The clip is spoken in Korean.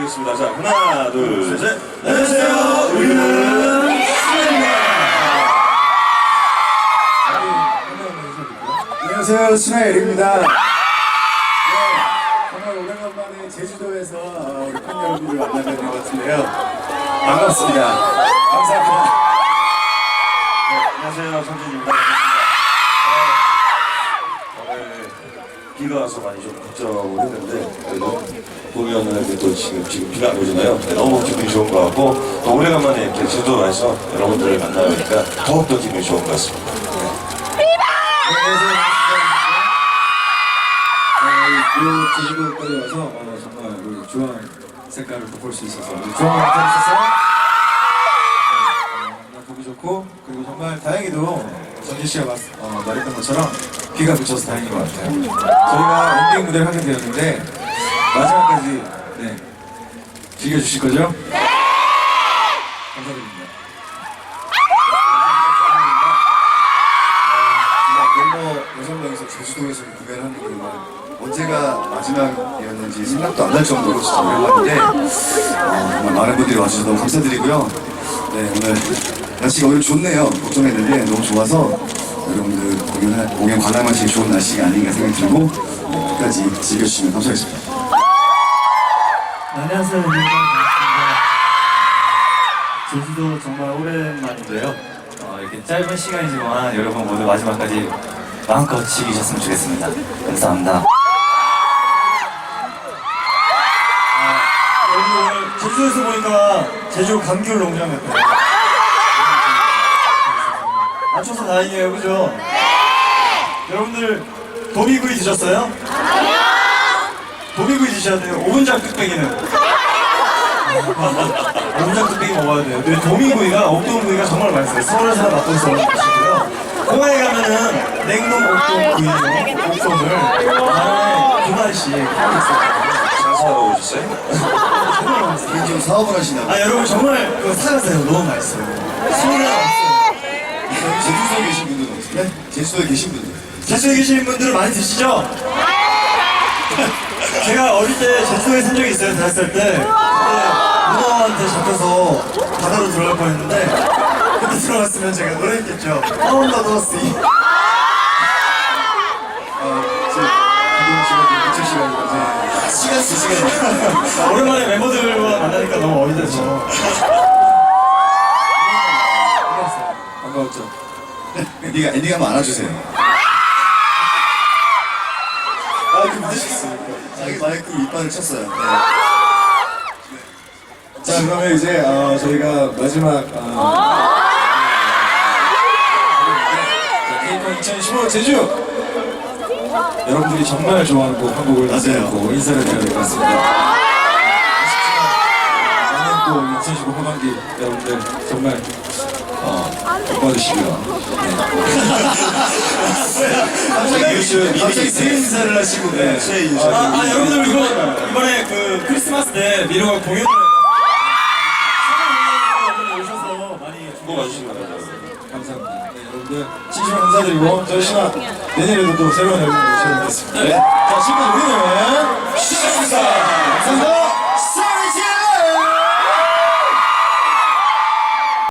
하겠습니다. 자, 하나, 둘, 셋. 안녕하세요. 우리는 안녕하세요 스나엘입니다. 네, 정말 오래간만에 제주도에서 어, 팬 여러분들 만나게 된 것 같은데요. 반갑습니다. 감사합니다. 와서 많이 좀 걱정을 했는데 그래도 보면은 또 지금 지금 비가 안 오잖아요. 네, 너무 기분이 좋은 것 같고 또 오래간만에 이렇게 제주도 와서 여러분들을 만나니까 더욱 더 기분이 좋은 것 같습니다. 안녕하세요. 어, 이 제주도까지 와서 어, 정말 우리 주황 색깔을 볼 수 있어서 우리 주황 나타나셔서 어, 정말 보기 좋고 그리고 정말 다행히도 전진 씨가 말, 어, 말했던 것처럼 비가 그쳐서 다행인 것 같아요. 저희가 엔딩 무대를 하게 되었는데 마지막까지 네 즐겨주실 거죠? 네. 감사드립니다. 멤버 여섯 명이서 제주도에서 무대를 하는 게 정말 언제가 마지막이었는지 생각도 안 날 정도로 진짜 오랜만인데 어, 정말 많은 분들이 와주셔서 너무 감사드리고요. 네 오늘 날씨가 오늘 좋네요. 걱정했는데 너무 좋아서 여러분들 공연 공연 관람하시기 좋은 날씨가 아닌가 생각이 들고 네, 끝까지 즐겨주시면 감사하겠습니다. 안녕하세요. 반갑습니다. 제주도 정말 오랜만인데요. 어, 이렇게 짧은 시간이지만 여러분 모두 마지막까지 마음껏 즐기셨으면 좋겠습니다. 감사합니다. 아, 여러분 오늘 제주도에서 보니까 제주 감귤 농장 같아요. 다행이에요, 그죠? 여러분들 도미구이 드셨어요? 도미구이 드셔야 돼요. 오분장 뚝배기는. 오분장 뚝배기 먹어야 돼요. 근데 도미구이가 옥동구이가 정말 맛있어요. 서울에서 맛보서 맛있고요. 공항에 가면은 냉동 옥동구이용 옥동을 하나에 두 마리씩 하고 있어요. 장사하러 오셨어요? 정말 맛있어요. 개인적으로 사업을 하시나요? 아 여러분 정말 그거 사가세요. 너무 맛있어요. 소리가 없어요. 제주도에 계신 분들은 어떻게? 네? 제주도에 계신 분들. 제주도에 계시는 분들은 많이 드시죠? 제가 어릴 때 제주도에 산 적이 있어요, 다섯 살 때. 그때 문어한테 잡혀서 바다로 들어갈 뻔 했는데 그때 들어갔으면 제가 노래했겠죠. 파운더 더스 어, 제 이동 시간이 미칠 시간이라서 시간 수 시간. 오랜만에 멤버들과 만나니까 너무 어리다죠. 반가웠죠. 네가 엔딩 한번 안아주세요. 아, 그 믿으셨어요. 자기 마이크로 이빨을 쳤어요. 네. 자 그러면 이제 어, 저희가 마지막 어, 자, K-pop 2015 제주 여러분들이 정말 좋아하는 곡한 곡을 맞아요. 듣고 인사를 드려야 될 것 같습니다. 아쉽지만 많은 또2015 하반기 여러분들 정말 어, 복 받으시고요. 갑자기 요즘 갑자기 새 인사를 하시고 네. 새 인사. 아, 아 여러분들 이거 이번에 그 크리스마스 때 미로가 공연을 해요. 여러분들 오셔서 많이 꼭 와주시기 바랍니다. 감사합니다. 네, 여러분들 진심으로 감사드리고 저희 신화 내년에도 또 새로운 앨범으로 찾아뵙겠습니다. 자 지금까지 우리는